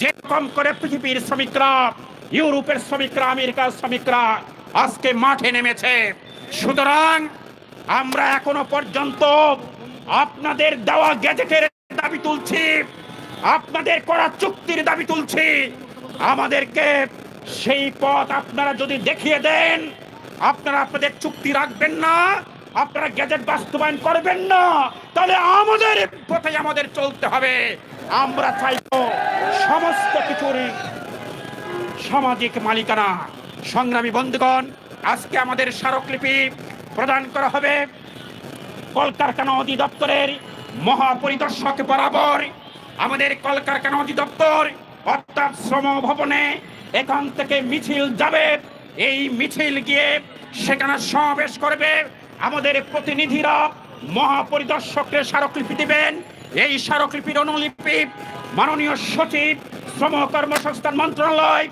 যেরকম করে পৃথিবীর শ্রমিকরা, ইউরোপের শ্রমিকরা, আমেরিকার শ্রমিকরা আজকে মাঠে নেমেছে। সুতরাং আমরা এখনও পর্যন্ত আপনাদের দেওয়া গ্যাজেটের দাবি তুলছি, আপনাদের করা চুক্তির দাবি তুলছি। আমাদেরকে সেই পথ আপনারা যদি দেখিয়ে দেন, আপনারা আপনাদের চুক্তি রাখবেন না, আপনারা গ্যাজেট বাস্তবায়ন করবেন না, তাহলে আমাদের পথে আমাদের চলতে হবে। আমরা চাইব সমস্ত কিছুর সামাজিক মালিকানা। সংগ্রামী বন্ধুগণ, আজকে আমাদের স্মারকলিপি প্রদান করা হবে কলকারখানা অধিদপ্তরের মহাপরিদর্শক বরাবর। আমাদের কলকারখানা অধিদপ্তর অর্থাৎ শ্রম ভবনে এখান থেকে মিছিল যাবে। এই মিছিল গিয়ে সেখানে সমাবেশ করবে। আমাদের প্রতিনিধিরা মহাপরিদর্শককে স্মারকলিপি দিবেন। এই স্মারকলিপির অনুলিপি মাননীয় সচিব শ্রম কর্মসংস্থান মন্ত্রণালয়,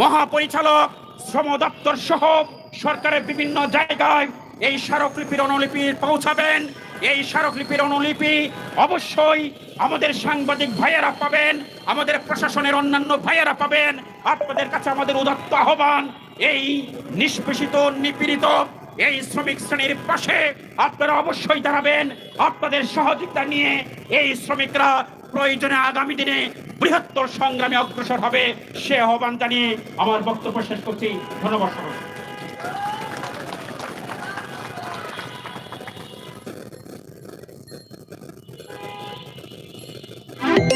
মহাপরিচালক, শ্রম দপ্তর সহ সরকারের বিভিন্ন জায়গায় এই স্মারকলিপির অনুলিপি পৌঁছাবেন। এই স্মারকলিপির অনুলিপি অবশ্যই আমাদের সাংবাদিক ভাইয়েরা পাবেন, আমাদের প্রশাসনের অন্যান্য ভাইয়েরা পাবেন। আপনাদের কাছে আমাদের উদাত্ত আহ্বান, এই নিষ্পেষিত নিপীড়িত এই শ্রমিক শ্রেণির পাশে আপনারা অবশ্যই দাঁড়াবেন। আপনাদের সহযোগিতা নিয়ে এই শ্রমিকরা প্রয়োজনে আগামী দিনে বৃহত্তর সংগ্রামে অগ্রসর হবে। সে আহ্বান জানিয়ে আমার বক্তব্য শেষ করছি। ধন্যবাদ।